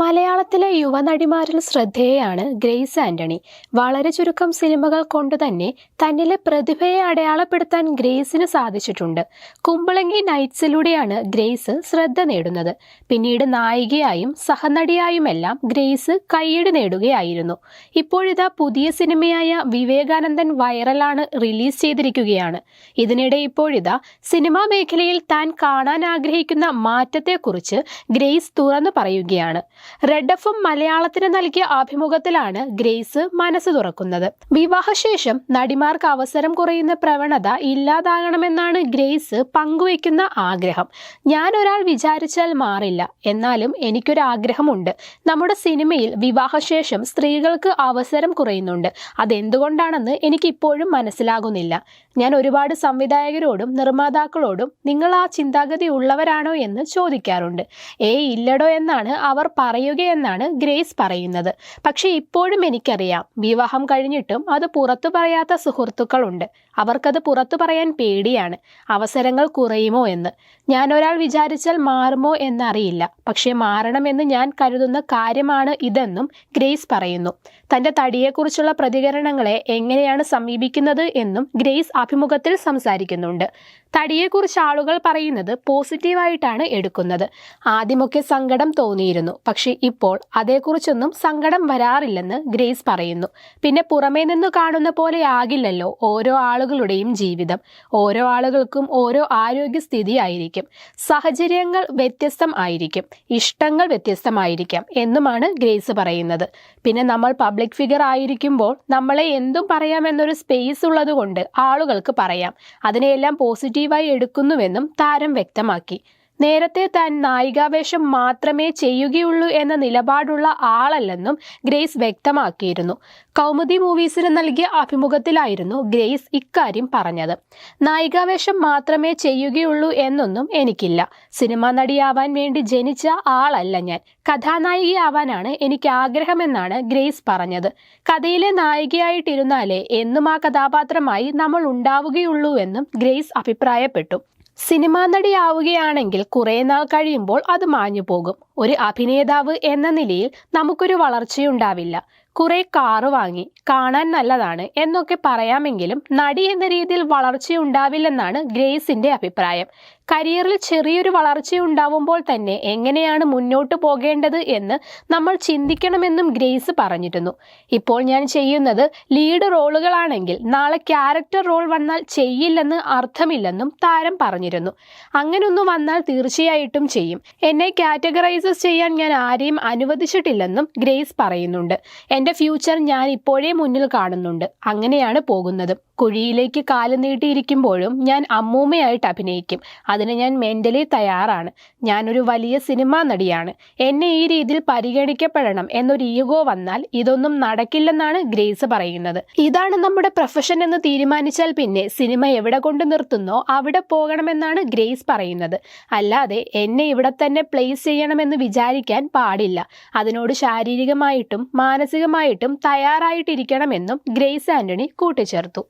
മലയാളത്തിലെ യുവനടിമാരിൽ ശ്രദ്ധേയാണ് ഗ്രേസ് ആന്റണി. വളരെ ചുരുക്കം സിനിമകൾ കൊണ്ട് തന്നെ തന്നിലെ പ്രതിഭയെ അടയാളപ്പെടുത്താൻ ഗ്രേസിന് സാധിച്ചിട്ടുണ്ട്. കുമ്പളങ്ങി നൈറ്റ്സിലൂടെയാണ് ഗ്രേസ് ശ്രദ്ധ നേടുന്നത്. പിന്നീട് നായികയായും സഹനടിയായുമെല്ലാം ഗ്രേസ് കൈയ്യടി നേടുകയായിരുന്നു. ഇപ്പോഴിതാ പുതിയ സിനിമയായ വിവേകാനന്ദൻ വൈറലാണ് റിലീസ് ചെയ്തിരിക്കുകയാണ്. ഇതിനിടെ ഇപ്പോഴിതാ സിനിമാ മേഖലയിൽ താൻ കാണാൻ ആഗ്രഹിക്കുന്ന മാറ്റത്തെക്കുറിച്ച് ഗ്രേസ് തുറന്നു പറയുകയാണ്. റെഡ് എഫും മലയാളത്തിന് നൽകിയ അഭിമുഖത്തിലാണ് ഗ്രേസ് മനസ്സ് തുറക്കുന്നത്. വിവാഹശേഷം നടിമാർക്ക് അവസരം കുറയുന്ന പ്രവണത ഇല്ലാതാകണമെന്നാണ് ഗ്രേസ് പങ്കുവയ്ക്കുന്ന ആഗ്രഹം. ഞാൻ ഒരാൾ വിചാരിച്ചാൽ മാറില്ല. എന്നാലും എനിക്കൊരാഗ്രഹമുണ്ട്. നമ്മുടെ സിനിമയിൽ വിവാഹശേഷം സ്ത്രീകൾക്ക് അവസരം കുറയുന്നുണ്ട്. അതെന്തുകൊണ്ടാണെന്ന് എനിക്കിപ്പോഴും മനസ്സിലാകുന്നില്ല. ഞാൻ ഒരുപാട് സംവിധായകരോടും നിർമ്മാതാക്കളോടും നിങ്ങൾ ആ ചിന്താഗതി ഉള്ളവരാണോ എന്ന് ചോദിക്കാറുണ്ട്. ഏ ഇല്ലടോ എന്നാണ് അവർ പറയുകയെന്നാണ് ഗ്രേസ് പറയുന്നത്. പക്ഷേ ഇപ്പോഴും എനിക്കറിയാം വിവാഹം കഴിഞ്ഞിട്ടും അത് പുറത്തു പറയാത്ത സുഹൃത്തുക്കളുണ്ട്. അവർക്കത് പുറത്തു പറയാൻ പേടിയാണ്. അവസരങ്ങൾ കുറയുമോ എന്ന്. ഞാൻ ഒരാൾ വിചാരിച്ചാൽ മാറുമോ എന്നറിയില്ല. പക്ഷേ മാറണമെന്ന് ഞാൻ കരുതുന്ന കാര്യമാണ് ഇതെന്നും ഗ്രേസ് പറയുന്നു. തന്റെ തടിയെക്കുറിച്ചുള്ള പ്രതികരണങ്ങളെ എങ്ങനെയാണ് സമീപിക്കുന്നത് എന്നും ഗ്രേസ് അഭിമുഖത്തിൽ സംസാരിക്കുന്നുണ്ട്. തടിയെക്കുറിച്ച് ആളുകൾ പറയുന്നത് പോസിറ്റീവായിട്ടാണ് എടുക്കുന്നത്. ആദ്യമൊക്കെ സങ്കടം തോന്നിയിരുന്നു. പക്ഷെ ഇപ്പോൾ അതേക്കുറിച്ചൊന്നും സങ്കടം വരാറില്ലെന്ന് ഗ്രേസ് പറയുന്നു. പിന്നെ പുറമേ നിന്ന് കാണുന്ന പോലെ ആകില്ലല്ലോ ഓരോ ആളുകളുടെയും ജീവിതം. ഓരോ ആളുകൾക്കും ഓരോ ആരോഗ്യസ്ഥിതി ആയിരിക്കും. സാഹചര്യങ്ങൾ വ്യത്യസ്തം ആയിരിക്കും. ഇഷ്ടങ്ങൾ വ്യത്യസ്തമായിരിക്കാം എന്നുമാണ് ഗ്രേസ് പറയുന്നത്. പിന്നെ നമ്മൾ പബ്ലിക് ഫിഗർ ആയിരിക്കുമ്പോൾ നമ്മളെ എന്തും പറയാമെന്നൊരു സ്പേസ് ഉള്ളതുകൊണ്ട് ആളുകൾക്ക് പറയാം. അതിനെയെല്ലാം പോസിറ്റീവായി എടുക്കുന്നുവെന്നും താരം വ്യക്തമാക്കി നേരത്തെ താൻ നായികാവേഷം മാത്രമേ ചെയ്യുകയുള്ളൂ എന്ന നിലപാടുള്ള ആളല്ലെന്നും ഗ്രേസ് വ്യക്തമാക്കിയിരുന്നു. കൗമുദി മൂവീസിന് നൽകിയ അഭിമുഖത്തിലായിരുന്നു ഗ്രേസ് ഇക്കാര്യം പറഞ്ഞത്. നായികാവേഷം മാത്രമേ ചെയ്യുകയുള്ളൂ എന്നൊന്നും എനിക്കില്ല. സിനിമാ നടിയാവാൻ വേണ്ടി ജനിച്ച ആളല്ല ഞാൻ. കഥാനായികയാവാനാണ് എനിക്ക് ആഗ്രഹമെന്നാണ് ഗ്രേസ് പറഞ്ഞത്. കഥയിലെ നായികയായിട്ടിരുന്നാലേ എന്നും ആ കഥാപാത്രമായി നമ്മൾ ഉണ്ടാവുകയുള്ളൂ എന്നും ഗ്രേസ് അഭിപ്രായപ്പെട്ടു. സിനിമാ നടിയാവുകയാണെങ്കിൽ കുറേ നാൾ കഴിയുമ്പോൾ അത് മാഞ്ഞു പോകും ഒരു അഭിനേതാവ് എന്ന നിലയിൽ നമുക്കൊരു വളർച്ചയുണ്ടാവില്ല. കുറെ കാറ് വാങ്ങി കാണാൻ നല്ലതാണ് എന്നൊക്കെ പറയാമെങ്കിലും നടി എന്ന രീതിയിൽ വളർച്ചയുണ്ടാവില്ലെന്നാണ് ഗ്രേസിന്റെ അഭിപ്രായം. കരിയറിൽ ചെറിയൊരു വളർച്ചയുണ്ടാവുമ്പോൾ തന്നെ എങ്ങനെയാണ് മുന്നോട്ട് പോകേണ്ടത് എന്ന് നമ്മൾ ചിന്തിക്കണമെന്നും ഗ്രേസ് പറഞ്ഞിരുന്നു. ഇപ്പോൾ ഞാൻ ചെയ്യുന്നത് ലീഡ് റോളുകളാണെങ്കിൽ നാളെ ക്യാരക്ടർ റോൾ വന്നാൽ ചെയ്യില്ലെന്ന് അർത്ഥമില്ലെന്നും താരം പറഞ്ഞിരുന്നു. അങ്ങനൊന്നും വന്നാൽ തീർച്ചയായിട്ടും ചെയ്യും. എന്നെ കാറ്റഗറൈസസ് ചെയ്യാൻ ഞാൻ ആരെയും അനുവദിച്ചിട്ടില്ലെന്നും ഗ്രേസ് പറയുന്നുണ്ട്. എന്റെ ഫ്യൂച്ചർ ഞാൻ ഇപ്പോഴേ മുന്നിൽ കാണുന്നുണ്ട്. അങ്ങനെയാണ് പോകുന്നത്. കുഴിയിലേക്ക് കാൽ നീട്ടിയിരിക്കുമ്പോഴും ഞാൻ അമ്മൂമ്മയായിട്ട് അഭിനയിക്കും. അതിന് ഞാൻ മെന്റലി തയ്യാറാണ്. ഞാനൊരു വലിയ സിനിമാ നടിയാണ്. എന്നെ ഈ രീതിയിൽ പരിഗണിക്കപ്പെടണം എന്നൊരു ഈഗോ വന്നാൽ ഇതൊന്നും നടക്കില്ലെന്നാണ് ഗ്രേസ് പറയുന്നത്. ഇതാണ് നമ്മുടെ പ്രൊഫഷൻ എന്ന് തീരുമാനിച്ചാൽ പിന്നെ സിനിമ എവിടെ കൊണ്ട് നിർത്തുന്നോ അവിടെ പോകണമെന്നാണ് ഗ്രേസ് പറയുന്നത്. അല്ലാതെ എന്നെ ഇവിടെ തന്നെ പ്ലേസ് ചെയ്യണമെന്ന് വിചാരിക്കാൻ പാടില്ല. അതിനോട് ശാരീരികമായിട്ടും മാനസികമായിട്ടും തയ്യാറായിട്ടിരിക്കണമെന്നും ഗ്രേസ് ആന്റണി കൂട്ടിച്ചേർത്തു.